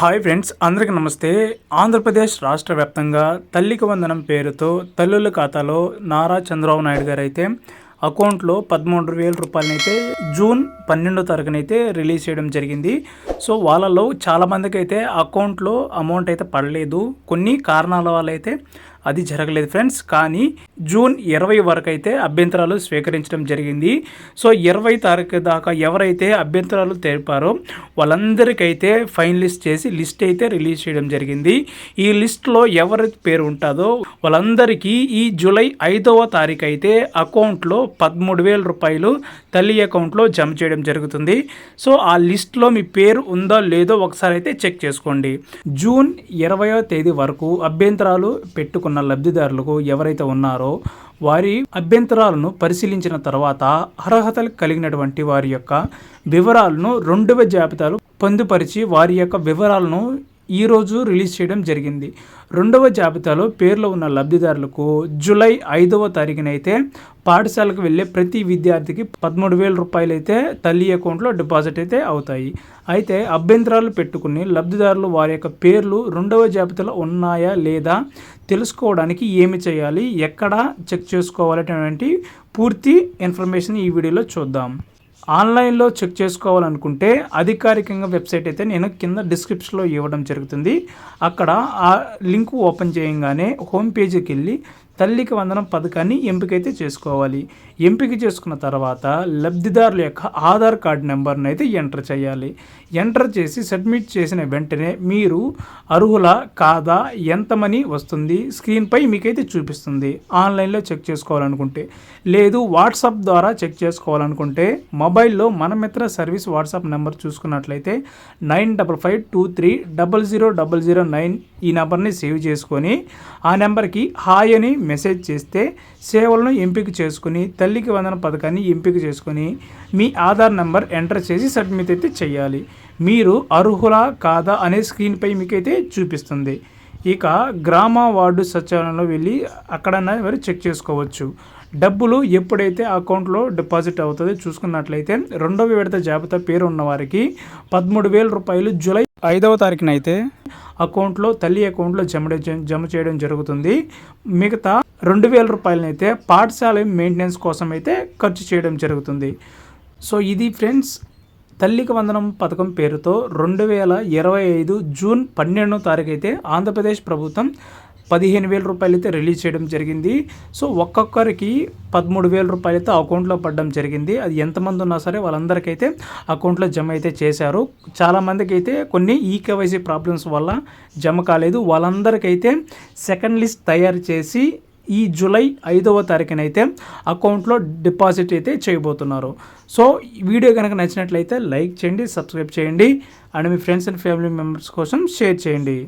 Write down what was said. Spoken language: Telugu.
హాయ్ ఫ్రెండ్స్ అందరికీ నమస్తే. ఆంధ్రప్రదేశ్ రాష్ట్ర వ్యాప్తంగా తల్లికి వందనం పేరుతో తల్లుల ఖాతాలో నారా చంద్రబాబు నాయుడు గారు అయితే అకౌంట్లో పదమూడు వేల రూపాయలనైతే జూన్ పన్నెండో తారీఖునైతే రిలీజ్ చేయడం జరిగింది. సో వాళ్ళలో చాలామందికి అయితే అకౌంట్లో అమౌంట్ అయితే పడలేదు. కొన్ని కారణాల వల్ల అయితే అది జరగలేదు ఫ్రెండ్స్. కానీ జూన్ ఇరవై వరకు అయితే అభ్యంతరాలు స్వీకరించడం జరిగింది. సో ఇరవై తారీఖు దాకా ఎవరైతే అభ్యంతరాలు తెలిపారో వాళ్ళందరికైతే ఫైన్ లిస్ట్ చేసి లిస్ట్ అయితే రిలీజ్ చేయడం జరిగింది. ఈ లిస్ట్లో ఎవరి పేరు ఉంటుందో వాళ్ళందరికీ ఈ జూలై ఐదవ తారీఖు అయితే అకౌంట్లో పదమూడు వేల రూపాయలు తల్లి అకౌంట్లో జమ చేయడం జరుగుతుంది. సో ఆ లిస్ట్లో మీ పేరు ఉందో లేదో ఒకసారి అయితే చెక్ చేసుకోండి. జూన్ ఇరవయో తేదీ వరకు అభ్యంతరాలు పెట్టుకున్న లబ్ధిదారులకు ఎవరైతే ఉన్నారో వారి అభ్యంతరాలను పరిశీలించిన తర్వాత అర్హతలు కలిగినటువంటి వారి యొక్క వివరాలను రెండవ జాబితాలు పొందుపరిచి వారి యొక్క వివరాలను ఈరోజు రిలీజ్ చేయడం జరిగింది. రెండవ జాబితాలో పేర్లు ఉన్న లబ్ధిదారులకు జూలై ఐదవ తారీఖునైతే పాఠశాలకు వెళ్ళే ప్రతి విద్యార్థికి పదమూడు వేల రూపాయలు అయితే తల్లి అకౌంట్లో డిపాజిట్ అయితే అవుతాయి. అయితే అభ్యంతరాలు పెట్టుకుని లబ్ధిదారులు వారి యొక్క పేర్లు రెండవ జాబితాలో ఉన్నాయా లేదా తెలుసుకోవడానికి ఏమి చేయాలి ఎక్కడ చెక్ చేసుకోవాలనేటువంటి పూర్తి ఇన్ఫర్మేషన్ ఈ వీడియోలో చూద్దాం. ఆన్లైన్లో చెక్ చేసుకోవాలనుకుంటే అధికారికంగా వెబ్సైట్ అయితే నేను కింద డిస్క్రిప్షన్లో ఇవ్వడం జరుగుతుంది. అక్కడ ఆ లింక్ ఓపెన్ చేయగానే హోమ్ పేజీకి వెళ్ళి తల్లికి వందనం పథకాన్ని ఎంపికైతే చేసుకోవాలి. ఎంపిక చేసుకున్న తర్వాత లబ్ధిదారుల యొక్క ఆధార్ కార్డ్ నెంబర్ని అయితే ఎంటర్ చేయాలి. ఎంటర్ చేసి సబ్మిట్ చేసిన వెంటనే మీరు అర్హుల కాదా ఎంత మనీ వస్తుంది స్క్రీన్పై మీకైతే చూపిస్తుంది. ఆన్లైన్లో చెక్ చేసుకోవాలనుకుంటే లేదు వాట్సాప్ ద్వారా చెక్ చేసుకోవాలనుకుంటే మొబైల్లో మన మిత్ర సర్వీస్ వాట్సాప్ నెంబర్ చూసుకున్నట్లయితే nine double five two three double zero double zero nine ఈ నెంబర్ని సేవ్ చేసుకొని ఆ నెంబర్కి హాయ్ అని మెసేజ్ చేస్తే సేవలను ఎంపిక చేసుకుని తల్లికి వందన పథకాన్ని ఎంపిక చేసుకుని మీ ఆధార్ నెంబర్ ఎంటర్ చేసి సబ్మిట్ అయితే చేయాలి. మీరు అర్హులా కాదా అనే స్క్రీన్పై మీకైతే చూపిస్తుంది. ఇక గ్రామ వార్డు సచివాలయంలో వెళ్ళి అక్కడన్నా మరి చెక్ చేసుకోవచ్చు. డబ్బులు ఎప్పుడైతే అకౌంట్లో డిపాజిట్ అవుతుందో చూసుకున్నట్లయితే రెండవ విడత జాబితా పేరు ఉన్న వారికి పదమూడు వేల రూపాయలు జూలై ఐదవ తారీఖున అయితే అకౌంట్లో తల్లి అకౌంట్లో జమ జమ చేయడం జరుగుతుంది. మిగతా రెండు వేల రూపాయలనైతే పాఠశాల మెయింటెనెన్స్ కోసం అయితే ఖర్చు చేయడం జరుగుతుంది. సో ఇది ఫ్రెండ్స్ తల్లికి వందనం పథకం పేరుతో రెండు వేల ఇరవై ఐదు జూన్ పన్నెండో తారీఖు అయితే ఆంధ్రప్రదేశ్ ప్రభుత్వం పదిహేను వేల రూపాయలు అయితే రిలీజ్ చేయడం జరిగింది. సో ఒక్కొక్కరికి పదమూడు వేల రూపాయలు అయితే అకౌంట్లో పడడం జరిగింది. అది ఎంతమంది ఉన్నా సరే వాళ్ళందరికైతే అకౌంట్లో జమ అయితే చేశారు. చాలామందికి అయితే కొన్ని ఈకేవైసీ ప్రాబ్లమ్స్ వల్ల జమ కాలేదు. వాళ్ళందరికైతే సెకండ్ లిస్ట్ తయారు చేసి ఈ జూలై ఐదవ తారీఖునైతే అకౌంట్లో డిపాజిట్ అయితే చేయబోతున్నారు. సో వీడియో కనుక నచ్చినట్లయితే లైక్ చేయండి సబ్స్క్రైబ్ చేయండి. అండ్ మీ ఫ్రెండ్స్ అండ్ ఫ్యామిలీ మెంబర్స్ కోసం షేర్ చేయండి.